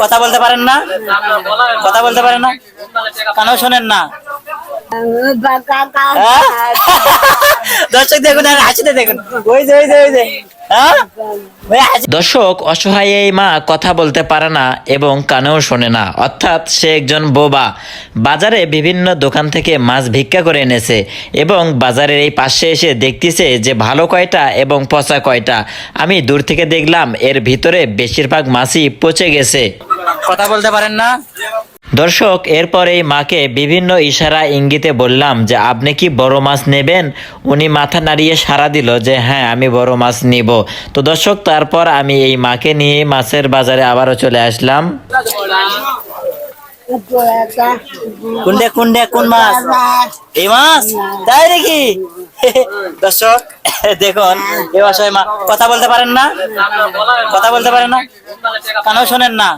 কথা বলতে পারেন না? কথা বলতে পারেন না? কেন শোনেন না? হ্যাঁ? দর্শক দেখুন আর হাসিতে দেখুন। ওই যে ওই যে ওই যে। দর্শক, অসহায় এই মা কথা বলতে পারে না এবং কানেও শোনে না। অর্থাৎ সে একজন বোবা। বাজারে বিভিন্ন দোকান থেকে মাছ ভিক্ষা করে এনেছে এবং বাজারের এই পাশে এসে দেখতেছে যে ভালো কয়টা এবং পচা কয়টা। আমি দূর থেকে দেখলাম, এর ভিতরে বেশিরভাগ মাছই পচে গেছে। কথা বলতে পারেন না? দর্শক এরপর এই মাকে বিভিন্ন ইশারা ইঙ্গিতে বললাম যে, আপনি কি বড় মাছ নেবেন? উনি মাথা নাড়িয়ে সাড়া দিল যে হ্যাঁ আমি বড় মাছ নিব। তো দর্শক, তারপর আমি এই মাকে নিয়ে মাছের বাজারে আবারও চলে আসলাম। কোন মাছ? এই মাছ? তাই দর্শক, দেখুন কথা বলতে পারেন না? কথা বলতে পারেন না? কানেও শোনেন না?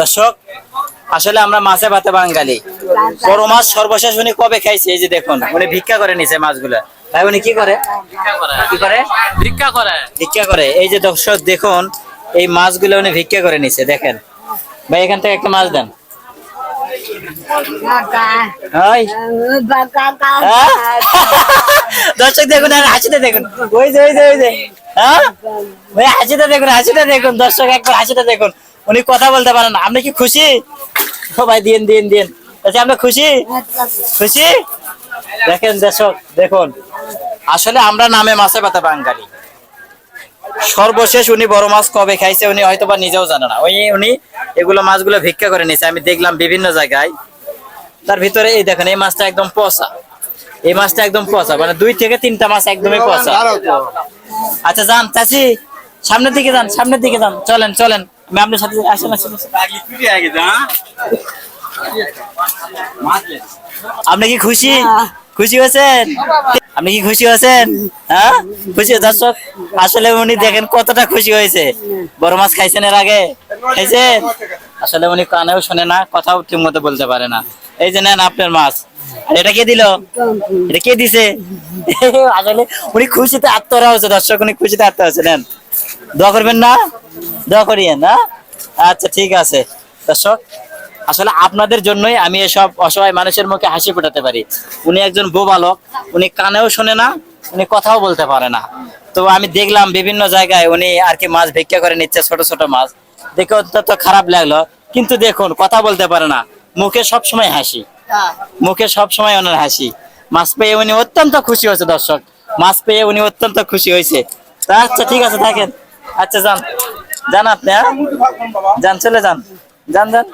দর্শক আসলে আমরা মাছে ভাতে বাঙালি। বড় মাছ সর্বশেষ উনি কবে খাইছে এই যে দেখুন উনি ভিক্ষা করে নিছে মাছগুলো। তাই উনি কি করে? কি করে? ভিক্ষা করে। ভিক্ষা করে। এই যে দর্শক দেখুন এই মাছগুলো উনি ভিক্ষা করে নিছে দেখেন। ভাই এখান থেকে একটা মাছ দেন। হ্যাঁ? দর্শক দেখুন আর হাসিতে দেখুন। ওই যে ওই যে ওই যে। হ্যাঁ? হাসিতে দেখুন হাসিতে দেখুন। দর্শক একবার হাসিতে দেখুন। উনি কথা বলতে পারেন আপনি কি খুশি? ভাই দিন দিন দিন। আচ্ছা আপনি খুশি? খুশি? দেখেন দর্শক, দেখুন। আসলে আমরা নামে মাছে পাতা বাঙালি। সর্বশেষ উনি বড় মাছ কবে খাইছে, উনি হয়তো বা নিজেও জানে না। ওই উনি এগুলো মাছগুলো ভিক্ষা করে নিছে। আমি দেখলাম বিভিন্ন জায়গায়। তার ভিতরে এই দেখেন, এই মাছটা একদম পচা। এই মাছটা একদম পচা। মানে দুই থেকে তিনটা মাছ একদমই পচা। আচ্ছা যান, চাচি, সামনের দিকে যান, সামনের দিকে যান। চলেন চলেন। আমি আপনার সাথে আসেন আসেন। আপনি কি খুশি খুশি হয়েছেন আপনি কি খুশি হয়েছেন হ্যাঁ খুশি দর্শক আসলে উনি দেখেন কতটা খুশি হয়েছে। বড় মাছ খাইছেন এর আগে। খাইছেন আসলে উনি কানেও শোনে না কথাও ঠিক মতো বলতে পারে না। এই যে নেন আপনার মাছ। আর এটা কে দিল? এটা কে দিছে? আসলে উনি খুশিতে আত্মরা হচ্ছে দর্শক উনি খুশিতে আত্মা হচ্ছে নেন। দোয়া করবেন না? আচ্ছা ঠিক আছে। দর্শক, আসলে আপনাদের জন্যই আমি এসব অসহায় মানুষের মুখে হাসি ফোটাতে পারি। উনি একজন বোবালক উনি কানেও শোনে না, উনি কথাও বলতে পারে না। তো আমি দেখলাম বিভিন্ন জায়গায় উনি আর কি মাছ ভিক্ষা করে নিচ্ছে, ছোট ছোট মাছ। দেখে অত্যন্ত খারাপ লাগল। কিন্তু দেখুন, কথা বলতে পারে না। মুখে সব সময় হাসি। মুখে সব সময় ওনার হাসি। মাছ পেয়ে উনি অত্যন্ত খুশি হয়েছে, দর্শক। মাছ পেয়ে উনি অত্যন্ত খুশি হয়েছে। আচ্ছা ঠিক আছে, থাকেন। আচ্ছা যান। যান আপনি হ্যাঁ? যান চলে যান। যান যান।